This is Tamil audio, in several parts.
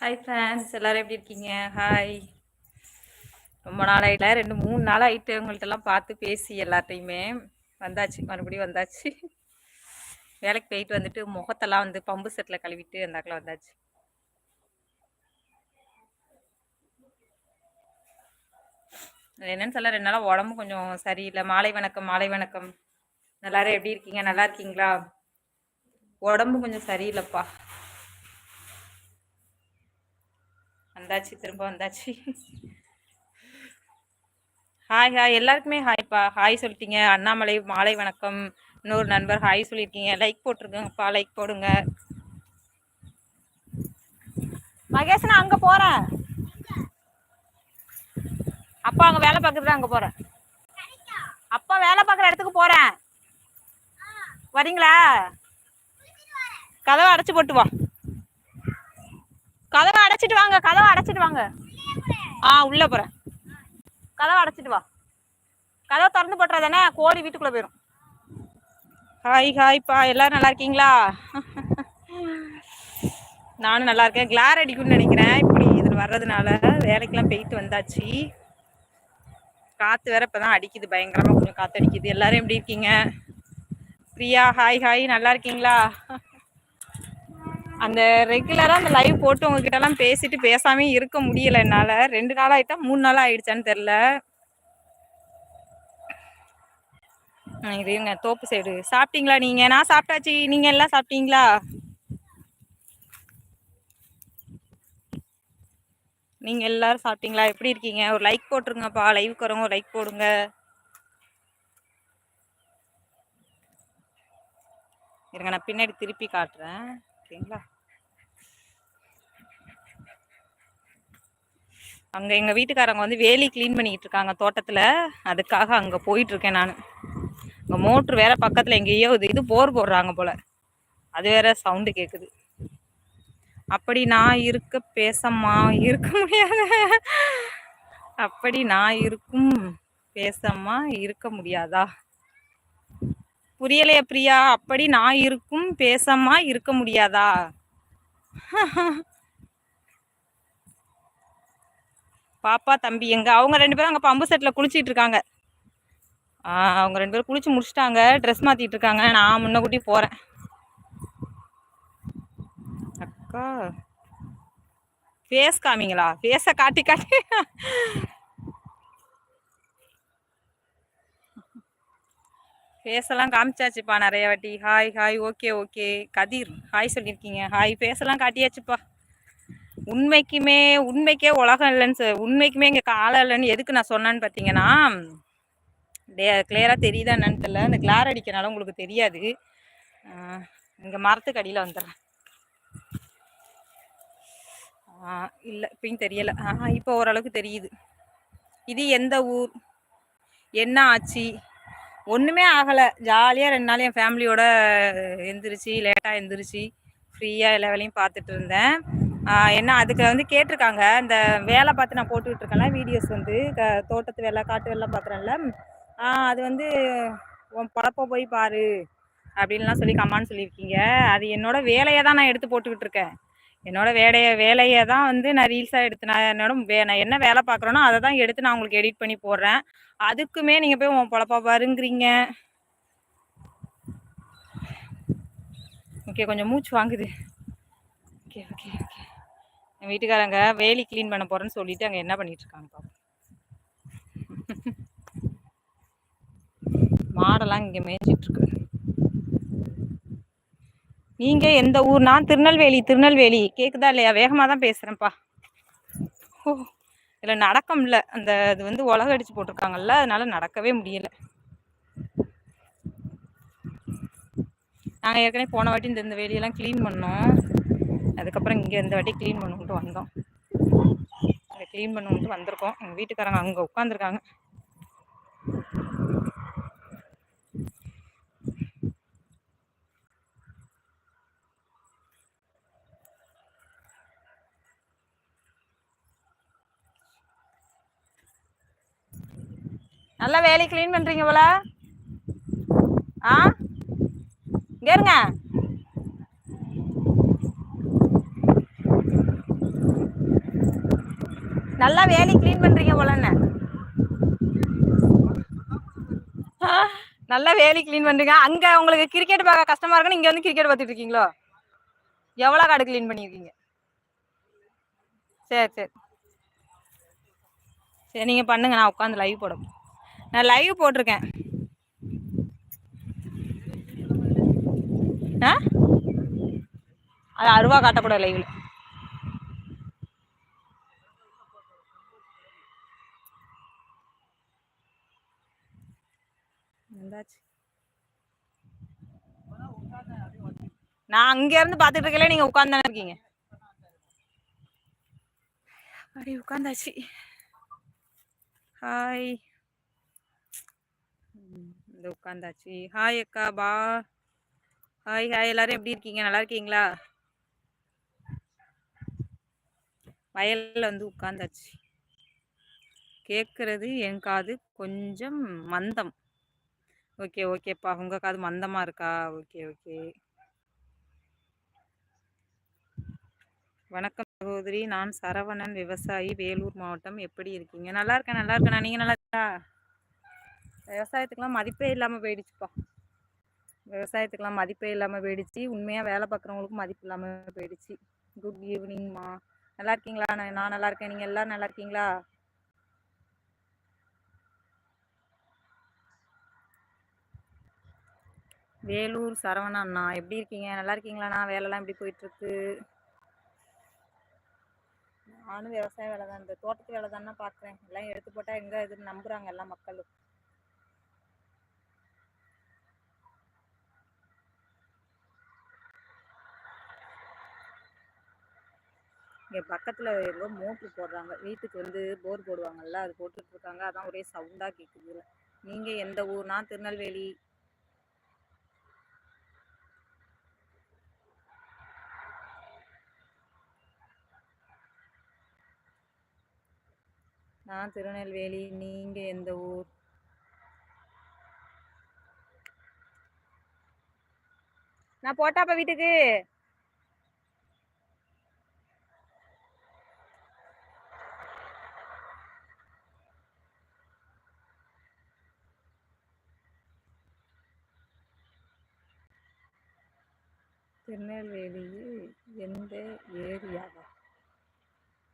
ஹாய் ஃப்ரெண்ட்ஸ் எல்லோரும் எப்படி இருக்கீங்க? ஹாய் ரொம்ப நாள் ரெண்டு மூணு நாள் ஆகிட்டு உங்கள்கிட்டலாம் பார்த்து பேசி எல்லாத்தையுமே வந்தாச்சு. மறுபடியும் வந்தாச்சு. வேலைக்கு போயிட்டு வந்துட்டு முகத்தெல்லாம் வந்து பம்பு செட்டில் கழுவிட்டு அந்தாக்கில் வந்தாச்சு. என்னன்னு சொல்ல ரெண்டு நாளாக உடம்பு கொஞ்சம் சரியில்லை. மாலை வணக்கம் மாலை வணக்கம். எல்லாரும் எப்படி இருக்கீங்க? நல்லா இருக்கீங்களா? உடம்பு கொஞ்சம் சரியில்லைப்பா. வந்தாச்சு திரும்ப வந்தாச்சு. ஹாய் ஹாய் எல்லாருக்குமே ஹாய்ப்பா ஹாய் சொல்லிட்டீங்க. அண்ணாமலை மாலை வணக்கம். இன்னொரு நண்பர் ஹாய் சொல்லியிருக்கீங்க. லைக் போட்டிருக்கேங்கப்பா லைக் போடுங்க. மகேஷ் நான் அங்கே போகிறேன் அப்பா அங்கே வேலை பார்க்குறது அங்கே போகிறேன் அப்பா வேலை பார்க்குற இடத்துக்கு போகிறேன் வரீங்களா? கதவை அடைச்சி போட்டு வா. கதவை அடைச்சிட்டு வாங்க கதவை அடைச்சிட்டு வாங்க. ஆ உள்ள போறேன். கதவை அடைச்சிட்டு வா. கதவை திறந்து போட்டுறதானே கோழி வீட்டுக்குள்ள போயிடும் ஹாய் ஹாய்ப்பா எல்லாரும் நல்லா இருக்கீங்களா? நானும் நல்லா இருக்கேன். கிளார் அடிக்கும்னு நினைக்கிறேன். இப்படி இதில் வர்றதுனால வேலைக்கெல்லாம் போயிட்டு வந்தாச்சு. காற்று வேற இப்போதான் அடிக்குது. பயங்கரமாக கொஞ்சம் காற்று அடிக்குது. எல்லாரும் எப்படி இருக்கீங்க? பிரியா ஹாய் ஹாய் நல்லா இருக்கீங்களா? அந்த ரெகுலராக அந்த லைவ் போட்டு உங்ககிட்ட எல்லாம் பேசிட்டு பேசாமே இருக்க முடியல என்னால். ரெண்டு நாள் ஆயிட்டா? மூணு நாள் ஆயிடுச்சான்னு தெரில இருங்க தோப்பு சைடு சாப்பிட்டீங்களா நீங்க? நான் சாப்பிட்டாச்சு. நீங்க எல்லாம் சாப்பிட்டீங்களா? நீங்க எல்லாரும் சாப்பிட்டீங்களா? எப்படி இருக்கீங்க? ஒரு லைக் போட்டுருங்கப்பா. லைவுக்கு வரவங்க ஒரு லைக் போடுங்க. இருங்க நான் பின்னாடி திருப்பி காட்டுறேன். ஓகேங்களா? அங்கே எங்கள் வீட்டுக்காரங்க வந்து வேலி க்ளீன் பண்ணிக்கிட்டு இருக்காங்க தோட்டத்தில். அதுக்காக அங்கே போயிட்டுருக்கேன் நான். அங்கே மோட்ரு வேற பக்கத்தில் எங்கேயோ இது இது போர் போடுறாங்க போல். அது வேற சவுண்டு கேட்குது அப்படி நான் இருக்க பேசம்மா இருக்க முடியாது. அப்படி நான் இருக்கும் பேசம்மா இருக்க முடியாதா? புரியலையா பிரியா. அப்படி நான் இருக்கும் பேசமா இருக்க முடியாதா? பாப்பா தம்பி எங்க? அவங்க ரெண்டு பேரும் அங்கே பம்பு செட்டில் குளிச்சிட்டு இருக்காங்க. அவங்க ரெண்டு பேரும் குளிச்சு முடிச்சிட்டாங்க. ட்ரெஸ் மாற்றிட்டு இருக்காங்க. நான் முன்னக்கூட்டி போகிறேன் அக்கா. ஃபேஸ் காமிங்களா? ஃபேஸை காட்டி காட்டி. ஃபேஸெல்லாம் காமிச்சாச்சுப்பா நிறைய வாட்டி. Hi hi okay okay Kathir hi சொல்லியிருக்கீங்க. ஹாய் ஃபேஸெல்லாம் காட்டியாச்சுப்பா. உண்மைக்குமே உண்மைக்கே உலகம் இல்லைன்னு சார் உண்மைக்குமே இங்கே காலம் இல்லைன்னு எதுக்கு நான் சொன்னேன்னு பார்த்தீங்கன்னா டே கிளியராக தெரியுதா என்னன்னு தெரியல. இந்த கிளார் அடிக்கிறனால உங்களுக்கு தெரியாது. இங்கே மரத்துக்கு அடியில் வந்துடுறேன். இல்லை இப்பயும் தெரியலை. இப்போ ஓரளவுக்கு தெரியுது. இது எந்த ஊர்? என்ன ஆச்சு? ஒன்றுமே ஆகலை. ஜாலியாக ரெண்டு நாள் என் ஃபேமிலியோட எந்திரிச்சு லேட்டாக எந்திரிச்சு ஃப்ரீயாக எல்லா வேலையும் பார்த்துட்டு இருந்தேன். என்ன அதுக்கு வந்து கேட்டிருக்காங்க. இந்த வேலை பார்த்து நான் போட்டுக்கிட்டு இருக்கேன்ல வீடியோஸ் வந்து க தோட்டத்து வேலை காட்டு வேலை பார்க்குறேன்ல. அது வந்து உன் பழப்ப போய் பாரு அப்படின்லாம் சொல்லி கம்மான்னு சொல்லியிருக்கீங்க. அது என்னோட வேலையை தான் நான் எடுத்து போட்டுக்கிட்டு இருக்கேன். என்னோட வேலையை வேலையை தான் வந்து நான் ரீல்ஸாக எடுத்து நான் என்னோட வே நான் என்ன வேலை பார்க்குறேனோ அதை தான் எடுத்து நான் உங்களுக்கு எடிட் பண்ணி போடுறேன். அதுக்குமே நீங்கள் போய் உன் பொழப்பா பாருங்கிறீங்க. ஓகே கொஞ்சம் மூச்சு வாங்குது. ஓகே ஓகே ஓகே என் வீட்டுக்காரங்க வேலி க்ளீன் பண்ண போகிறேன்னு சொல்லிட்டு அங்கே என்ன பண்ணிட்டு இருக்காங்க பாப்பா மாடெல்லாம் இங்கே மேய்ச்சிட்ருக்கு நீங்கள் எந்த ஊர்? நான் திருநெல்வேலி திருநெல்வேலி. கேட்குதா இல்லையா? வேகமாக தான் பேசுகிறேன்ப்பா ஓ இதில் நடக்க முடியல அந்த இது வந்து உலக அடித்து போட்டிருக்காங்கல்ல அதனால நடக்கவே முடியலை. நாங்கள் ஏற்கனவே போன வாட்டி இந்த இந்த வேலையெல்லாம் க்ளீன் பண்ணோம். அதுக்கப்புறம் இங்கே இந்த வாட்டி க்ளீன் பண்ணுன்ட்டு வந்தோம். அதை க்ளீன் பண்ணுன்ட்டு வந்திருக்கோம். எங்கள் வீட்டுக்காரங்க அங்கே உட்காந்துருக்காங்க நல்லா வேலையை க்ளீன் பண்ணுறீங்க போல. ஆ? இங்கே இருங்க. நல்லா வேலி க்ளீன் பண்றீங்க போலன்னு. நல்லா வேலி க்ளீன் பண்றீங்க. அங்க உங்களுக்கு கிரிக்கெட் பார்க்க கஷ்டமா இருக்குன்னு இங்க வந்து கிரிக்கெட் பார்த்துட்டு இருக்கீங்களோ? எவ்வளோ காடு க்ளீன் பண்ணியிருக்கீங்க? சரி சரி. சரி நீங்கள் பண்ணுங்க. நான் உட்காந்து லைவ் போட நான் லைவ் போட்டிருக்கேன். ஆ? அது அருவா காட்டக்கூடாது லைவில் நான் அங்க இருந்து பாத்துட்டு இருக்கல நீங்க உட்கார்ந்து இருக்கீங்க? அப்படி உட்காந்தாச்சு ஹாய் இந்த உட்காந்தாச்சு. ஹாய் அக்கா பா. ஹாய் ஹாய் எல்லாரும் எப்படி இருக்கீங்க? நல்லா இருக்கீங்களா? வயல்ல வந்து உட்காந்தாச்சு. கேட்கறது என் காது கொஞ்சம் மந்தம். ஓகே ஓகேப்பா உங்கள் காது மந்தமாக இருக்கா? ஓகே ஓகே வணக்கம் சகோதரி. நான் சரவணன் விவசாயி வேலூர் மாவட்டம். எப்படி இருக்கீங்க? நல்லா இருக்கேன் நல்லா இருக்கேன். நீங்கள் நல்லா இருக்கா விவசாயத்துக்கெல்லாம் மதிப்பே இல்லாமல் போயிடுச்சுப்பா. விவசாயத்துக்கெல்லாம் மதிப்பே இல்லாமல் போயிடுச்சு. உண்மையாக வேலை பார்க்குறவங்களுக்கும் மதிப்பு இல்லாமல் போயிடுச்சு. குட் ஈவினிங்மா நல்லா இருக்கீங்களா? நான் நான் நல்லா இருக்கேன். நீங்கள் எல்லோரும் நல்லா இருக்கீங்களா? வேலூர் சரவணா அண்ணா எப்படி இருக்கீங்க? நல்லா இருக்கீங்களாண்ணா வேலைலாம் எப்படி போயிட்டுருக்கு? நானும் விவசாய வேலை தான் இந்த தோட்டத்து வேலை தானே பார்க்குறேன் எல்லாம் எடுத்து போட்டால் எங்கே இதுன்னு நம்புகிறாங்க எல்லாம் மக்களும். இங்கே பக்கத்தில் ஏதோ மோட்ரு போடுறாங்க. வீட்டுக்கு வந்து போர் போடுவாங்கல்ல அது போட்டுட்ருக்காங்க. அதான் ஒரே சவுண்டாக கேட்குது நீங்கள் எந்த ஊர்னா? திருநெல்வேலி. நான் திருநெல்வேலி. நீங்கள் எந்த ஊர்? நான் போட்டாப்பா வீட்டுக்கு. திருநெல்வேலியில் எந்த ஏரியாவா?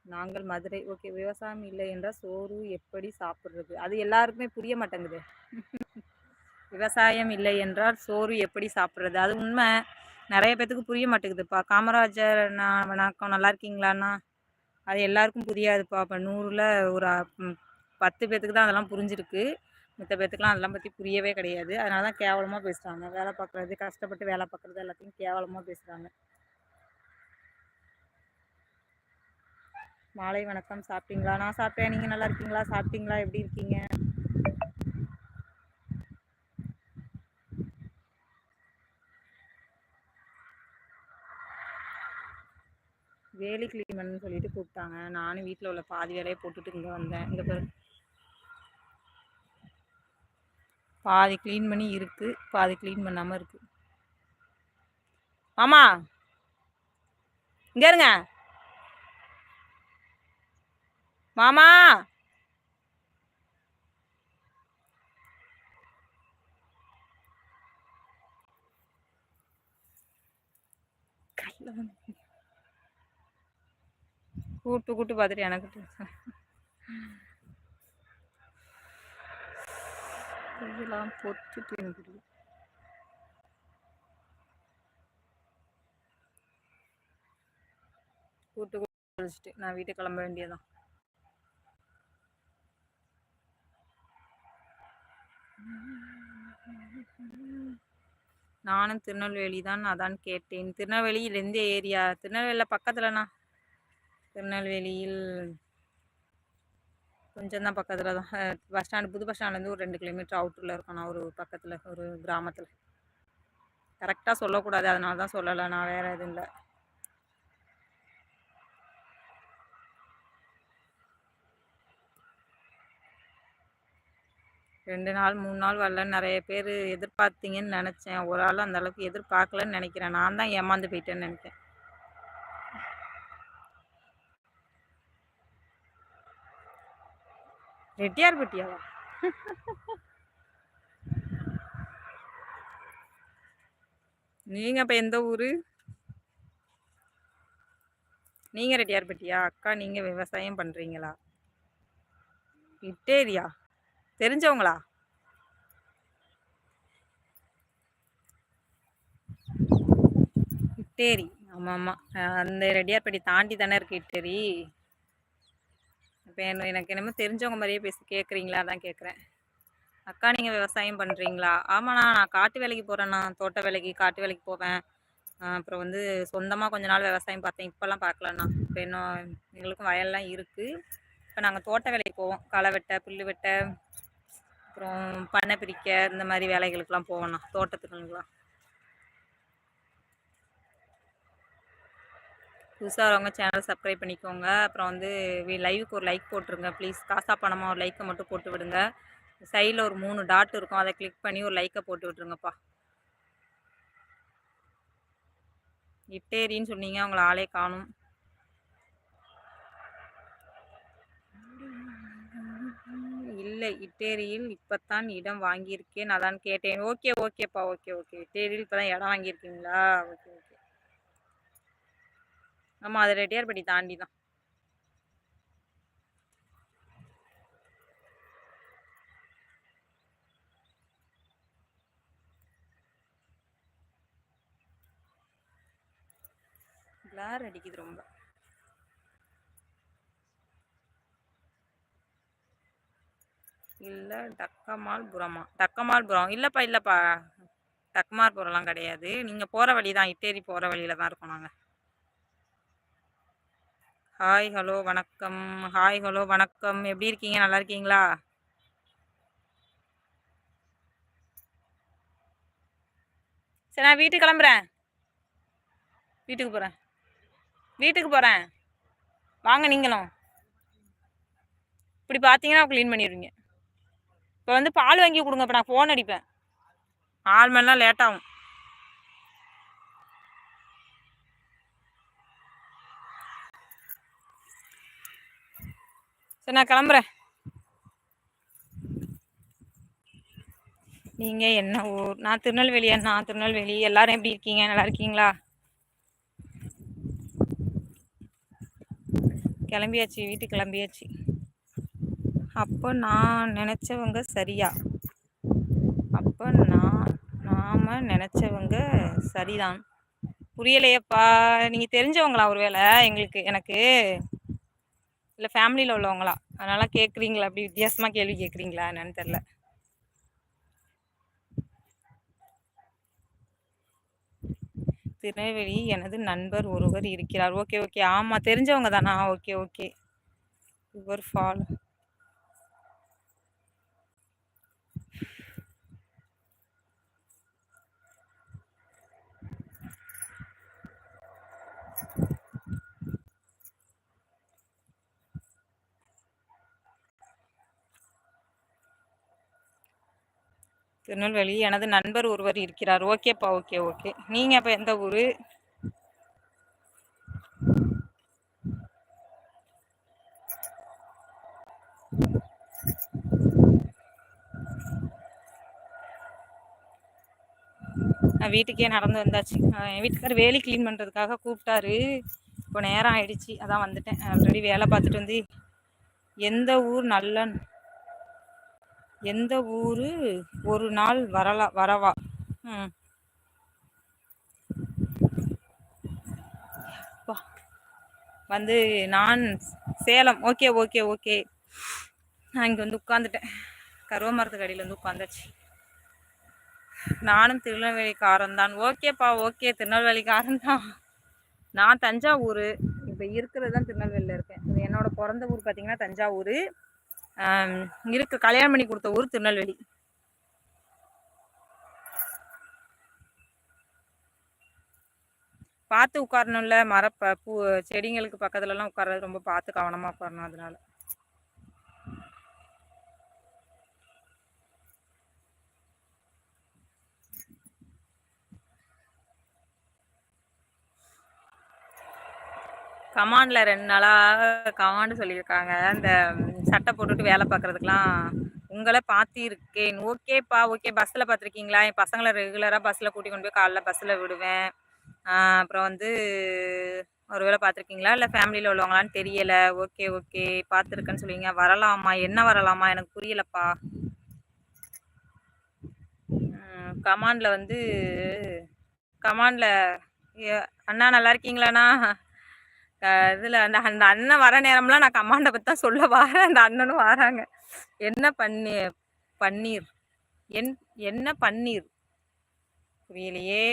நாங்கள் மதுரை. ஓகே விவசாயம் இல்லை என்றால் சோறு எப்படி சாப்பிட்றது? அது எல்லாருக்குமே புரிய மாட்டேங்குது. விவசாயம் இல்லை என்றால் சோறு எப்படி சாப்பிட்றது? அது உண்மை. நிறைய பேத்துக்கு புரிய மாட்டேங்குதுப்பா காமராஜர் நான் வணக்கம். நல்லா இருக்கீங்களாண்ணா? அது எல்லாருக்கும் புரியாதுப்பா. இப்போ நூறில் ஒரு பத்து பேத்துக்கு தான் அதெல்லாம் புரிஞ்சிருக்கு. மற்ற பேத்துக்குலாம் அதெல்லாம் பற்றி புரியவே கிடையாது. அதனால தான் கேவலமாக பேசுகிறாங்க வேலை பார்க்குறது கஷ்டப்பட்டு வேலை பார்க்குறது எல்லாத்தையும் கேவலமாக பேசுகிறாங்க மாலை வணக்கம். சாப்பிட்டீங்களா? நான் சாப்பிட்டேன். நீங்கள் நல்லா இருக்கீங்களா? சாப்பிட்டீங்களா? எப்படி இருக்கீங்க? வேலி கிளீன் சொல்லிட்டு கூப்பிட்டாங்க. நானும் வீட்டில் உள்ள பாதி வேலையை போட்டுட்டு இங்கே வந்தேன். இங்கே பேர் பாதி க்ளீன் பண்ணி இருக்குது பாதி க்ளீன் பண்ணாமல் இருக்குது ஆமா இங்கே இருங்க. மாமா. கூட்டு கூட்டு பார்த்துட்டு எனக்கு கையெல்லாம் பொத்துட்டு எனக்கு கூட்டு குழச்சிட்டு நான் வீட்டுக்கு கிளம்ப வேண்டியதான் நானும் திருநெல்வேலி தான் அதான் கேட்டேன். திருநெல்வேலியில் எந்த ஏரியா திருநெல்வேலியில் பக்கத்துலண்ணா. திருநெல்வேலியில் கொஞ்சம் தான் பக்கத்தில் தான். பஸ் ஸ்டாண்டு புது பஸ் ஸ்டாண்ட்லேருந்து ஒரு ரெண்டு கிலோமீட்டர் அவுட்டரில் இருக்கணும் ஒரு பக்கத்தில் ஒரு கிராமத்தில். கரெக்டாக சொல்லக்கூடாது அதனால தான் சொல்லலை நான் வேறு எதுவும் இல்லை. ரெண்டு நாள் மூணு நாள் வரல நிறைய பேர் எதிர்பார்த்தீங்கன்னு நினச்சேன். ஒரு ஆள் அந்தளவுக்கு எதிர்பார்க்கலன்னு நினைக்கிறேன். நான் தான் ஏமாந்து போயிட்டேன்னு நினைக்கிறேன். ரெட்டியார்பட்டியாவா நீங்க அப்ப எந்த ஊரு? நீங்க ரெட்டியார்பட்டியா அக்கா நீங்க விவசாயம் பண்றீங்களா? இட்டேரியா? தெரிஞ்சவங்களா? இட்டேரி. ஆமாம். ஆமாம் அந்த ரெட்டியார்பட்டி தாண்டி தானே இருக்கு இட்டேரி. இப்போ எனக்கு என்னமோ தெரிஞ்சவங்க மாதிரியே பேசி கேட்குறீங்களா தான் கேட்குறேன் அக்கா நீங்கள் விவசாயம் பண்ணுறீங்களா ஆமாண்ணா நான் காட்டு வேலைக்கு போகிறேண்ணா தோட்ட வேலைக்கு காட்டு வேலைக்கு போவேன். அப்புறம் வந்து சொந்தமாக கொஞ்ச நாள் விவசாயம் பார்த்தேன். இப்போல்லாம் பார்க்கலண்ணா. இப்போ இன்னும் எங்களுக்கும் வயல்லாம் இருக்குது இப்போ நாங்கள் தோட்ட வேலைக்கு போவோம். களை வெட்ட புல் வெட்ட அப்புறம் பண்ணை பிரிக்க இந்த மாதிரி வேலைகளுக்கெல்லாம் போவோண்ணா. தோட்டத்துக்குலாம் புதுசாக வரவங்க சேனல் சப்ஸ்கிரைப் பண்ணிக்கோங்க. அப்புறம் வந்து லைவுக்கு ஒரு லைக் போட்டுருங்க. ப்ளீஸ் காசா பணமாக ஒரு லைக்கை மட்டும் போட்டு விடுங்க. சைடில் ஒரு மூணு டாட் இருக்கும். அதை கிளிக் பண்ணி ஒரு லைக்கை போட்டு விட்ருங்கப்பா இட்டேரின்னு சொன்னீங்க. அவங்கள ஆளே காணும். இல்லை இட்டேரியில் இப்போத்தான் இடம் வாங்கியிருக்கேன். அதான் கேட்டேன். ஓகே ஓகேப்பா ஓகே ஓகே. இட்டேரியில் இப்போ தான் இடம் வாங்கியிருக்கீங்களா? Okay okay. ஆமாம் அது ரெட்டியார்பட்டி தாண்டி தான் கிளார் அடிக்குது ரொம்ப. இல்லை டக்கமால்புரமா டக்கமால்புரம் இல்லைப்பா இல்லைப்பா. டக்கமால்புரம்லாம் கிடையாது. நீங்கள் போகிற வழி தான் இட்டேரி போகிற வழியில் தான் இருக்கோம் நாங்கள் ஹாய் ஹலோ வணக்கம். ஹாய் ஹலோ வணக்கம். எப்படி இருக்கீங்க? நல்லா இருக்கீங்களா? சரி நான் வீட்டுக்கு கிளம்புறேன். வீட்டுக்கு போகிறேன் வீட்டுக்கு போகிறேன் வாங்க நீங்களும். இப்படி பார்த்தீங்கன்னா க்ளீன் பண்ணிடுவீங்க. இப்போ வந்து பால் வாங்கி கொடுங்க இப்போ நான் ஃபோன் அடிப்பேன். ஆள் மணிலாம் லேட்டாகும் சரி நான் கிளம்புறேன். நீங்கள் என்ன ஊர்? நான் திருநெல்வேலி அண்ணா திருநெல்வேலி. எல்லாரும் எப்படி இருக்கீங்க? நல்லா இருக்கீங்களா? கிளம்பியாச்சு வீட்டுக்கு கிளம்பியாச்சு. அப்போ நான் நினச்சவங்க சரியா? அப்போ நான் நாம் நினச்சவங்க சரிதான். புரியலையப்பா. நீங்கள் தெரிஞ்சவங்களா ஒரு வேளை எங்களுக்கு எனக்கு. இல்லை ஃபேமிலியில் உள்ளவங்களா? அதனால் கேட்குறீங்களா அப்படி வித்தியாசமாக கேள்வி கேட்குறீங்களா என்னன்னு தெரில திருநெல்வேலி எனது நண்பர் ஒருவர் இருக்கிறார். Okay okay. ஆமாம் தெரிஞ்சவங்க தானா? Okay okay. Your follow Tirunelveli. எனது நண்பர் ஒருவர் இருக்கிறார். ஓகேப்பா ஓகே ஓகே. நீங்கள் அப்போ எந்த ஊர்? நான் வீட்டுக்கே நடந்து வந்தாச்சு. என் வீட்டுக்கார் வேலி க்ளீன் பண்ணுறதுக்காக கூப்பிட்டாரு. இப்போ நேரம் ஆயிடுச்சு. அதான் வந்துட்டேன். ஆல்ரெடி வேலை பார்த்துட்டு வந்து எந்த ஊர் நல்ல எந்த ஊரு ஒரு நாள் வரலா வரவா? ம். வந்து நான் சேலம். Okay okay okay. நான் இங்கே வந்து உட்காந்துட்டேன் கருவ மரத்துக்கு அடியில் வந்து உட்காந்தாச்சு நானும் திருநெல்வேலிக்காரன் தான் ஓகேப்பா ஓகே. திருநெல்வேலிக்காரன் தான் நான் தஞ்சாவூர். இப்போ இருக்கிறது தான் திருநெல்வேலியில் இருக்கேன். என்னோட பிறந்த ஊர் பார்த்தீங்கன்னா தஞ்சாவூர். இருக்கு. கல்யாணம் பண்ணி கொடுத்த ஊர் திருநெல்வேலி. பார்த்து உட்காரணும்ல மரப்ப பூ செடிங்களுக்கு பக்கத்துலலாம் உட்கார்றது ரொம்ப பார்த்து கவனமாக உட்காரணும் அதனால. கமாண்டில் ரெண்டு நாளாக கமாண்டு சொல்லியிருக்காங்க. இந்த சட்டை போட்டுட்டு வேலை பார்க்கறதுக்கெல்லாம் உங்களை பார்த்திருக்கேன். ஓகேப்பா ஓகே பஸ்ஸில் பார்த்துருக்கீங்களா? என் பசங்களை ரெகுலராக பஸ்ஸில் கூட்டி கொண்டு போய் காலைல பஸ்ஸில் விடுவேன். அப்புறம் வந்து ஒரு வேளை பார்த்துருக்கீங்களா? இல்லை ஃபேமிலியில் உள்ளவங்களான்னு தெரியலை. ஓகே ஓகே பார்த்துருக்கேன்னு சொல்லுவீங்க. வரலாமா? என்ன வரலாமா? எனக்கு புரியலப்பா. கமாண்டில் வந்து கமாண்டில் அண்ணா நல்லா இருக்கீங்களாண்ணா? இதில் அந்த அந்த அண்ணன் வர நேரம்லாம் நான் கமாண்டை பற்றி தான் சொல்ல வரேன். அந்த அண்ணனும் வராங்க. என்ன பண்ணி பன்னீர்? என் என்ன பன்னீர்? புரியலையே.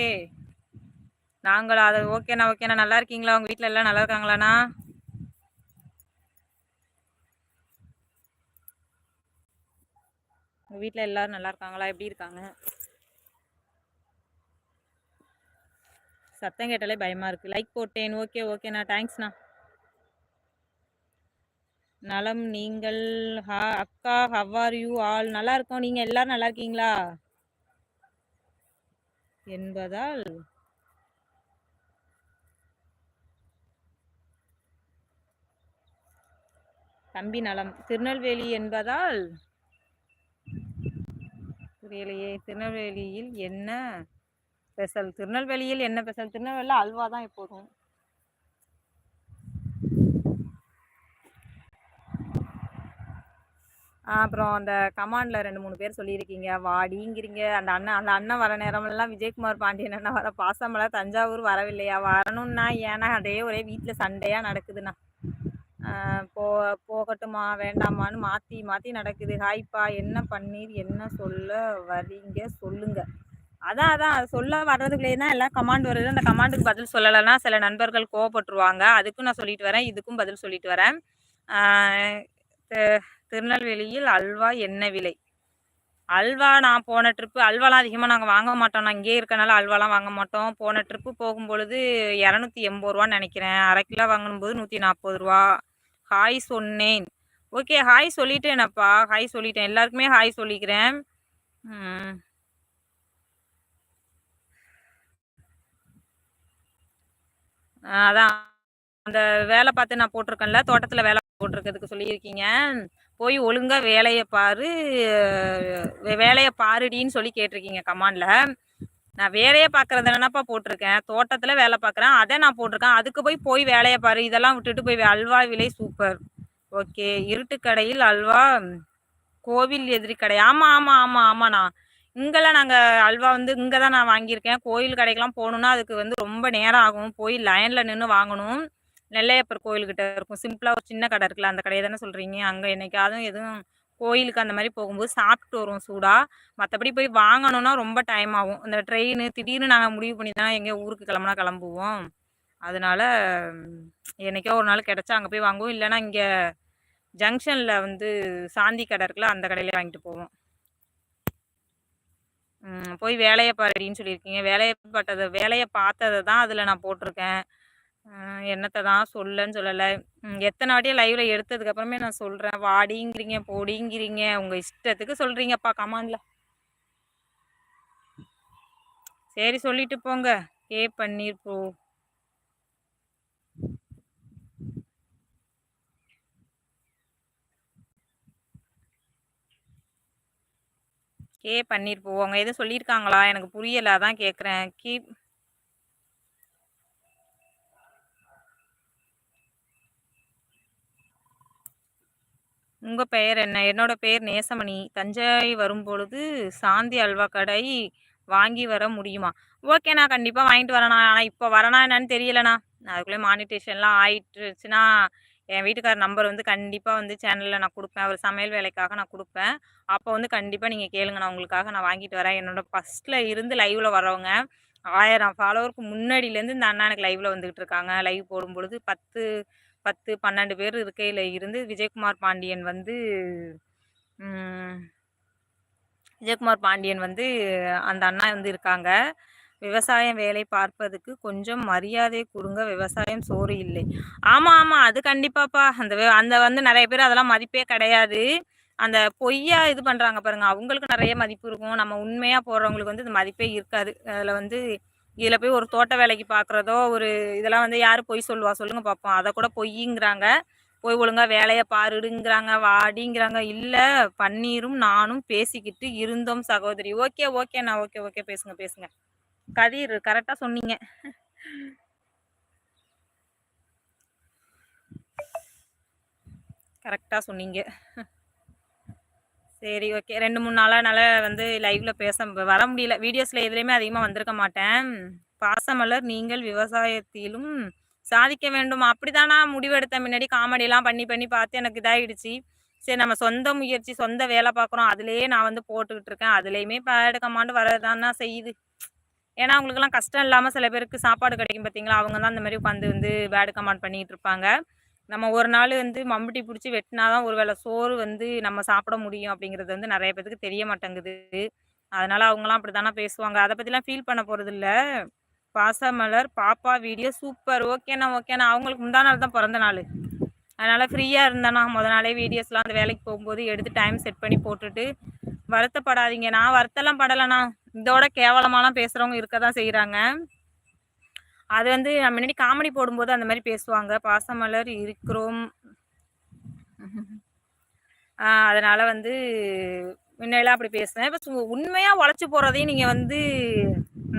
நாங்களும் அது ஓகேண்ணா ஓகேண்ணா. நல்லா இருக்கீங்களா? உங்கள் வீட்டில் எல்லாம் நல்லா இருக்காங்களாண்ணா? உங்கள் வீட்டில் எல்லாரும் நல்லா இருக்காங்களா? எப்படி இருக்காங்க? சத்தம் கேட்டாலே பயமாக இருக்குது லைக் போட்டேன். ஓகே ஓகேண்ணா தேங்க்ஸ்ண்ணா நலம் நீங்கள். ஹா அக்கா ஹவ்வார் யூ ஆல் நல்லா இருக்கோம். நீங்கள் எல்லோரும் நல்லா இருக்கீங்களா? என்பதால் தம்பி நலம். திருநெல்வேலி என்பதால் புரியலையே. திருநெல்வேலியில் என்ன ஸ்பெஷல் திருநெல்வேலியில் என்ன ஸ்பெஷல் திருநெல்வேலியில் அல்வா தான் எப்போதும். அப்புறம் அந்த கமாண்டில் ரெண்டு மூணு பேர் சொல்லியிருக்கீங்க. வாடிங்கிறீங்க. அந்த அண்ணன் அந்த அண்ணன் வர நேரமெல்லாம் விஜயகுமார் பாண்டியன் அண்ணன் வர பாசமலை தஞ்சாவூர் வரவில்லையா? வரணும்னா ஏன்னா அதே ஒரே வீட்டில் சண்டையாக நடக்குதுண்ணா. போ போகட்டுமா வேண்டாமான்னு மாற்றி மாற்றி நடக்குது. ஹாய்ப்பா என்ன பன்னீர் என்ன சொல்ல வரீங்க? சொல்லுங்கள் அதான் அதான். சொல்ல வர்றதுக்குள்ளே தான் எல்லாம் கமாண்ட் வருது. அந்த கமாண்டுக்கு பதில் சொல்லலைன்னா சில நண்பர்கள் கோவப்பட்டுருவாங்க. அதுக்கும் நான் சொல்லிட்டு வரேன். இதுக்கும் பதில் சொல்லிட்டு வரேன். திருநெல்வேலியில் அல்வா என்ன விலை? அல்வா நான் போன ட்ரிப்பு அல்வாலாம் அதிகமாக நாங்கள் வாங்க மாட்டோம். நான் இங்கேயே இருக்கனால அல்வாலாம் வாங்க மாட்டோம். போன ட்ரிப்பு போகும்பொழுது இரநூத்தி எண்பது ரூபான்னு நினைக்கிறேன். அரை கிலோ வாங்கும்போது நூற்றி நாற்பது ரூபா. ஹாய் சொன்னேன். Okay hi சொல்லிட்டேனப்பா. ஹாய் சொல்லிட்டேன். எல்லாருக்குமே ஹாய் சொல்லிக்கிறேன். அதான். அந்த வேலை பார்த்து நான் போட்டிருக்கேன்ல தோட்டத்தில் வேலை போட்டிருக்கிறதுக்கு சொல்லியிருக்கீங்க. போய் ஒழுங்காக வேலையை பாரு வேலையை பாருடின்னு சொல்லி கேட்டிருக்கீங்க கமாண்டில். நான் வேலையை பார்க்கறது என்னப்பா போட்டிருக்கேன்? தோட்டத்தில் வேலை பார்க்குறேன் அதை நான் போட்டிருக்கேன். அதுக்கு போய் போய் வேலையை பாரு இதெல்லாம் விட்டுட்டு போய் அல்வா விலை சூப்பர். ஓகே இருட்டு கடையில் அல்வா கோவில் எதிரி கடை. ஆமாம் ஆமாம் ஆமாம் ஆமாண்ணா இங்கெல்லாம் நாங்கள் அல்வா வந்து இங்கே தான் நான் வாங்கியிருக்கேன். கோயில் கடைக்கெலாம் போகணுன்னா அதுக்கு வந்து ரொம்ப நேரம் ஆகும். போய் லைனில் நின்று வாங்கணும். நெல்லையப்பர் கோயில்கிட்ட இருக்கும். சிம்பிளாக ஒரு சின்ன கடை இருக்குல்ல அந்த கடையை தானே சொல்கிறீங்க அங்கே என்னைக்காவது எதுவும் கோயிலுக்கு அந்த மாதிரி போகும்போது சாப்பிட்டு வருவோம் சூடாக மற்றபடி போய் வாங்கணுன்னா ரொம்ப டைம் ஆகும். இந்த ட்ரெயின் திடீர்னு நாங்கள் முடிவு பண்ணி தான் எங்கேயோ ஊருக்கு கிளம்புனா கிளம்புவோம். அதனால் என்றைக்கோ ஒரு நாள் கிடச்சா அங்கே போய் வாங்குவோம். இல்லைன்னா இங்கே ஜங்ஷனில் வந்து சாந்தி கடை இருக்குல்ல அந்த கடையிலே வாங்கிட்டு போவோம். போய் வேலையை பாருடின்னு சொல்லியிருக்கீங்க. வேலையை பட்டதை வேலையை பார்த்ததை தான் அதில் நான் போட்டிருக்கேன். என்னத்தை தான் சொல்லன்னு சொல்லலை. எத்தனை வாட்டியும் லைவில் எடுத்ததுக்கப்புறமே நான் சொல்கிறேன் வாடிங்கிறீங்க போடிங்கிறீங்க. உங்கள் இஷ்டத்துக்கு சொல்கிறீங்கப்பா கமாண்டில் சரி சொல்லிட்டு போங்க. கே பன்னீர் போ கே பன்னீர் அவங்க எதுவும் சொல்லியிருக்காங்களா எனக்கு புரியலை. அதான் கேட்குறேன் கீப் உங்கள் பெயர் என்ன? என்னோட பெயர் நேசமணி. தஞ்சை வரும்பொழுது சாந்தி அல்வா கடை வாங்கி வர முடியுமா? ஓகே நான் கண்டிப்பாக வாங்கிட்டு வரேண்ணா ஆனால் இப்போ வரனா என்னன்னு தெரியலண்ணா. அதுக்குள்ளே மானிட்டேஷன்லாம் ஆயிட்டுச்சுன்னா என் வீட்டுக்கார நம்பர் வந்து கண்டிப்பாக வந்து சேனலில் நான் கொடுப்பேன். அவர் சமையல் வேலைக்காக நான் கொடுப்பேன். அப்போ வந்து கண்டிப்பாக நீங்கள் கேளுங்க. நான் உங்களுக்காக நான் வாங்கிட்டு வரேன். என்னோடய ஃபஸ்ட்டில் இருந்து லைவில் வரவங்க ஆயிரம் ஃபாலோவருக்கு முன்னாடியிலேருந்து இந்த அண்ணா எனக்கு லைவில் வந்துக்கிட்டு இருக்காங்க. லைவ் போடும்பொழுது பத்து பத்து பன்னெண்டு பேர் இருக்கையில் இருந்து விஜயகுமார் பாண்டியன் வந்து விஜயகுமார் பாண்டியன் வந்து அந்த அண்ணா வந்து இருக்காங்க. விவசாயம் வேலை பார்ப்பதுக்கு கொஞ்சம் மரியாதை கொடுங்க. விவசாயம் சோறு இல்லை. ஆமாம் ஆமாம் அது கண்டிப்பாப்பா. அந்த அந்த வந்து நிறைய பேர் அதெல்லாம் மதிப்பே கிடையாது. அந்த பொய்யா இது பண்ணுறாங்க பாருங்கள் அவங்களுக்கு நிறைய மதிப்பு இருக்கும். நம்ம உண்மையாக போடுறவங்களுக்கு வந்து இந்த மதிப்பே இருக்காது. அதில் வந்து இதில் போய் ஒரு தோட்ட வேலைக்கு பார்க்குறதோ ஒரு இதெல்லாம் வந்து யார் பொய் சொல்லுவா? சொல்லுங்கள் பார்ப்போம் அதை கூட பொய்யுங்கிறாங்க. போய் ஒழுங்காக வேலையை பாருடுங்கிறாங்க. வாடிங்கிறாங்க. இல்லை பன்னீரும் நானும் பேசிக்கிட்டு இருந்தோம் சகோதரி. ஓகே ஓகேண்ணா. Okay okay. பேசுங்க பேசுங்க. கதிர் கரெக்டாக சொன்னீங்க. கரெக்டாக சொன்னீங்க. சரி ஓகே. ரெண்டு மூணு நாளாக நல்லா வந்து லைவில் பேச வர முடியல. வீடியோஸில் எதுலேயுமே அதிகமாக வந்திருக்க மாட்டேன். பாசமலர் நீங்கள் விவசாயத்திலும் சாதிக்க வேண்டும். அப்படிதானா முடிவெடுத்த முன்னாடி காமெடியெல்லாம் பண்ணி பண்ணி பார்த்து எனக்கு இதாகிடுச்சு சரி நம்ம சொந்த முயற்சி சொந்த வேலை பார்க்குறோம். அதுலேயே நான் வந்து போட்டுக்கிட்டு இருக்கேன். அதுலேயுமே பேடு கமாண்டு வரதானா செய்யுது. ஏன்னா அவங்களுக்குலாம் கஷ்டம் இல்லாமல் சில பேருக்கு சாப்பாடு கிடைக்கும் பார்த்தீங்களா அவங்க தான் அந்த மாதிரி உட்காந்து வந்து பேடு கமாண்ட் பண்ணிகிட்டு இருப்பாங்க. நம்ம ஒரு நாள் வந்து மம்பட்டி பிடிச்சி வெட்டினா தான் ஒரு வேளை சோறு வந்து நம்ம சாப்பிட முடியும் அப்படிங்கிறது வந்து நிறைய பேருக்கு தெரிய மாட்டேங்குது. அதனால் அவங்களாம் அப்படி தானே பேசுவாங்க. அதை பற்றிலாம் ஃபீல் பண்ண போகிறதில்ல பாசமலர் பாப்பா வீடியோ சூப்பர் ஓகேண்ணா ஓகேண்ணா அவங்களுக்கு முந்தா நாள் தான் பிறந்த நாள். அதனால் ஃப்ரீயாக இருந்தேண்ணா முத நாளே வீடியோஸ்லாம் அந்த வேலைக்கு போகும்போது எடுத்து டைம் செட் பண்ணி போட்டுட்டு வருத்தப்படாதீங்க. நான் வருத்தம்லாம் படலைண்ணா. இதோட கேவலமாலாம் பேசுகிறவங்க இருக்க தான் செய்கிறாங்க அது வந்து நம்ம முன்னாடி காமெடி போடும்போது அந்த மாதிரி பேசுவாங்க. பாசமலர் இருக்கிறோம். அதனால் வந்து முன்னையெல்லாம் அப்படி பேசுவேன் இப்போ உண்மையாக உழைச்சி போகிறதையும் நீங்கள் வந்து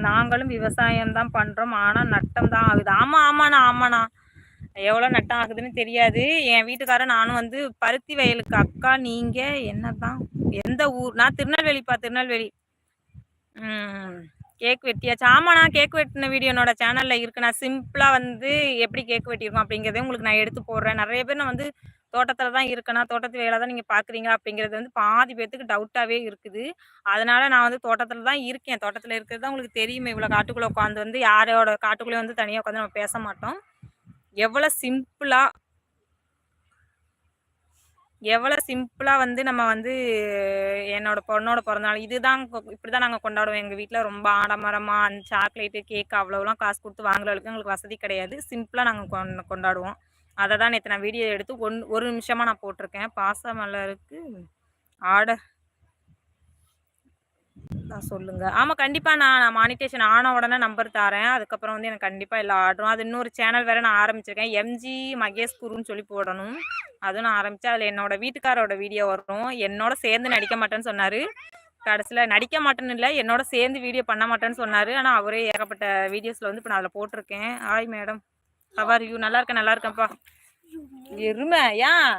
நாங்களும் விவசாயம் தான் பண்ணுறோம் ஆனால் நட்டம் தான் ஆகுது. ஆமாம் ஆமாண்ணா ஆமாண்ணா. எவ்வளோ நட்டம் ஆகுதுன்னு தெரியாது. என் வீட்டுக்காரன் நானும் வந்து பருத்தி வயலுக்கு அக்கா நீங்கள் என்ன தான் எந்த ஊர்? நான் திருநெல்வேலிப்பா திருநெல்வேலி. கேக் வெட்டியாச்சு ஆமாண்ணா கேக் வெட்டின வீடியோ என்னோட சேனலில் இருக்கு. நான் சிம்பிளாக வந்து எப்படி கேக் வெட்டியிருக்கோம் அப்படிங்கிறதே உங்களுக்கு நான் எடுத்து போடுறேன். நிறைய பேர் நான் வந்து தோட்டத்தில் தான் இருக்கேனா தோட்டத்து வேலை தான் நீங்கள் பார்க்குறீங்க அப்படிங்கிறது வந்து பாதி பேர்த்துக்கு டவுட்டாகவே இருக்குது. அதனால் நான் வந்து தோட்டத்தில் தான் இருக்கேன். தோட்டத்தில் இருக்கிறது தான் உங்களுக்கு தெரியுமே. இவ்வளோ காட்டுக்குள்ளே உட்காந்து வந்து யாரோட காட்டுக்குள்ளே வந்து தனியாக உட்காந்து நம்ம பேச மாட்டோம். எவ்வளோ சிம்பிளாக எவ்வளோ சிம்பிளாக வந்து நம்ம வந்து என்னோட பொண்ணோட பிறந்தநாள் இதுதான் இப்படி தான் நாங்கள் கொண்டாடுவோம். எங்கள் வீட்டில் ரொம்ப ஆடம்பரமாக அந்த சாக்லேட்டு கேக் அவ்வளோலாம் காசு கொடுத்து வாங்குற அளவுக்கு எங்களுக்கு வசதி கிடையாது. சிம்பிளாக நாங்கள் கொண்டாடுவோம். அதை தான் நேற்று நான் வீடியோ எடுத்து ஒன் ஒரு நிமிஷமாக நான் போட்டிருக்கேன். பாசமலருக்கு ஆர்டர் நான் சொல்லுங்கள் ஆமாம் கண்டிப்பாக நான் நான் மானிட்டேஷன் ஆன உடனே நம்பர் தரேன் அதுக்கப்புறம் வந்து எனக்கு கண்டிப்பாக எல்லா ஆர்டரும் அது இன்னொரு சேனல் வேறு நான் ஆரம்பிச்சிருக்கேன். எம்ஜி மகேஷ் குருன்னு சொல்லி போடணும். அதுவும் நான் ஆரம்பித்தேன் அதில் என்னோடய வீட்டுக்காரோட வீடியோ வரும். என்னோட சேர்ந்து நடிக்க மாட்டேன்னு சொன்னார். கடைசியில் நடிக்க மாட்டேன்னு இல்லை என்னோட சேர்ந்து வீடியோ பண்ண மாட்டேன்னு சொன்னார். ஆனால் அவரே ஏகப்பட்ட வீடியோஸில் வந்து இப்போ நான் அதில் போட்டிருக்கேன். ஹாய் மேடம் அவர் யூ நல்லா இருக்கேன் நல்லா இருக்கேன்ப்பா. எருமை ஏன்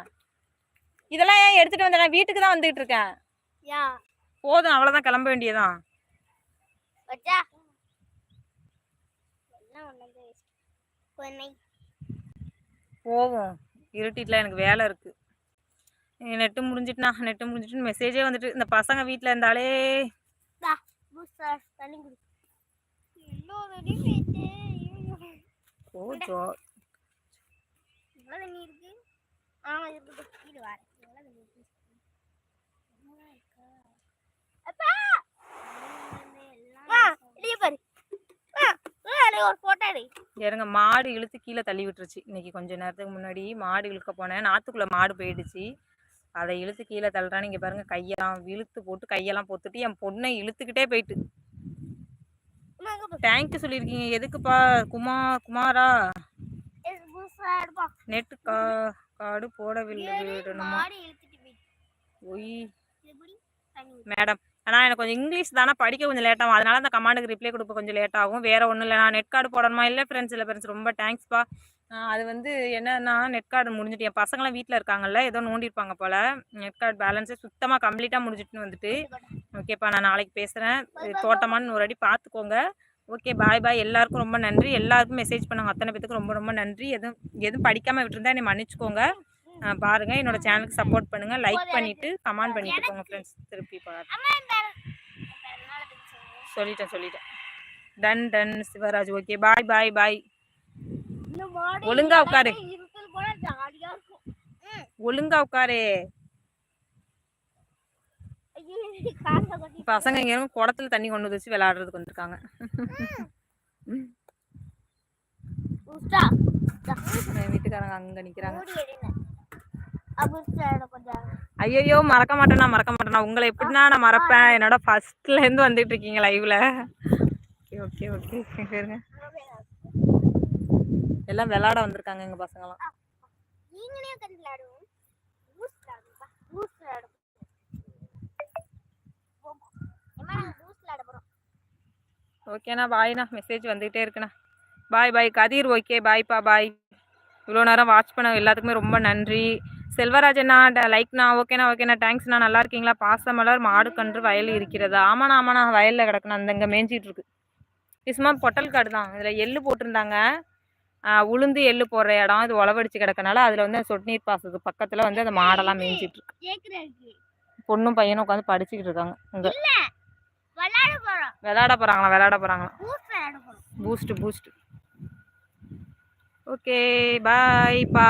இதெல்லாம் ஏன் எடுத்துகிட்டு வந்தேன்? வீட்டுக்கு தான் வந்துகிட்டு இருக்கேன். போதும் அவ்வளோதான் கிளம்ப வேண்டியதான் போவோம். இருட்டிட்டுல எனக்கு வேலை இருக்கு. நெட்டு முடிஞ்சிட்டுனா நெட்டு முடிஞ்சிட்டு மெசேஜே வந்துட்டு இந்த பசங்க வீட்டில் இருந்தாலே. ஓ இருங்க மாடு இழுத்து கீழே தள்ளி விட்டுருச்சு. இன்னைக்கு கொஞ்ச நேரத்துக்கு முன்னாடி மாடு இழுக்க போனேன். நாத்துக்குள்ள மாடு போயிடுச்சு. அதை இழுத்து கீழே தள்ளுறான்னு இங்கே பாருங்க கையெல்லாம் இழுத்து போட்டு கையெல்லாம் போட்டுட்டு என் பொண்ணை இழுத்துக்கிட்டே போயிட்டு. தேங்க்யூ சொல்லியிருக்கீங்க. எதுக்குப்பா குமார்? குமாரா நெட்டு கா காடு போடவில்லை விடணுமா? ஒய். மேடம் ஆனால் எனக்கு கொஞ்சம் இங்கிலீஷ் தானே படிக்க கொஞ்சம் லேட்டாகும் அதனால அந்த கமாண்டுக்கு ரிப்ளை கொடுக்க கொஞ்சம் லேட் ஆகும். வேறு ஒன்றும் இல்லை. நான் நெட் கார்டு போடணுமா? இல்லை ஃப்ரெண்ட்ஸ் இல்லை ஃப்ரெண்ட்ஸ் ரொம்ப தேங்க்ஸ்ப்பா அது வந்து என்னன்னா நெட் கார்டு முடிஞ்சிட்டு என் பசங்களாம் வீட்டில் இருக்காங்கல்ல ஏதோ நோண்டிருப்பாங்க போல். நெட் கார்டு பேலன்ஸே சுத்தமாக கம்ப்ளீட்டாக முடிஞ்சிட்டுன்னு வந்துட்டு ஓகேப்பா நான் நாளைக்கு பேசுகிறேன் தோட்டமானு ஒரு அடி பார்த்துக்கோங்க ஓகே பாய் பாய் எல்லாருக்கும் ரொம்ப நன்றி. எல்லாருக்கும் மெசேஜ் பண்ணாங்க. அத்தனை பேத்துக்கு ரொம்ப ரொம்ப நன்றி. எதுவும் எதுவும் படிக்காமல் விட்டுருந்தா என்னை மன்னிச்சுக்கோங்க. பாருங்கள் என்னோட சேனலுக்கு சப்போர்ட் பண்ணுங்கள் லைக் பண்ணிவிட்டு கமெண்ட் பண்ணிட்டு போங்க ஃப்ரெண்ட்ஸ் திருப்பி பாருங்க சொல்லிட்டேன் சொல்லிட்டேன். Done done Sivaraj. Okay bye bye bye ஒழுங்கா உட்காரு. ஒழுங்கா உட்காரு. பசங்க இங்க குடத்துல தண்ணி கொண்டு வச்சு விளையாடுறதுக்கு வந்திருக்காங்க. வீட்டுக்காரங்க அங்க நிக்கிறாங்க. ஐயோ மறக்க மாட்டேனா மறக்க மாட்டேனா. உங்களை எப்படின்னா நான் மறப்பேன். என்னோட ஃபர்ஸ்ட்ல இருந்து வந்துட்டு இருக்கீங்க லைவ்ல ஓகே ஓகே ஓகே எல்லாம் விளையாட வந்திருக்காங்க எங்க பசங்கலாம். நீங்களே ஓகேண்ணா பாய்ண்ணா மெசேஜ் வந்துகிட்டே இருக்குண்ணா. பாய் பாய் கதிர் ஓகே பாய்ப்பா பாய் இவ்வளோ நேரம் வாட்ச் பண்ண எல்லாத்துக்குமே ரொம்ப நன்றி. செல்வராஜண்ணா லைக்ண்ணா ஓகேண்ணா ஓகேண்ணா தேங்க்ஸ்ண்ணா நல்லா இருக்கீங்களா? பாசமலர் மாடு கன்று வயல் இருக்கிறதா? ஆமாண்ணா ஆமாண்ணா வயலில் கிடக்குண்ணா அந்த இங்கே மேய்ஞ்சிட்டு இருக்கு. இது சும்மா பொட்டல் காடு தான். இதில் எள்ளு போட்டிருந்தாங்க. உளுந்து எள்ளு போடுற இடம். இது உழவடிச்சு கிடக்கனால அதில் வந்து சொட்டு நீர் பாசத்துக்கு பக்கத்தில் வந்து அந்த மாடெல்லாம் மேய்ஞ்சிட்டு இருக்கு. பொண்ணும் பையனும் உட்காந்து படிச்சுக்கிட்டு இருக்காங்க. இங்கே. விளையாட போகிறாங்களா விளையாட போகிறாங்களா boost boost boost okay bye பா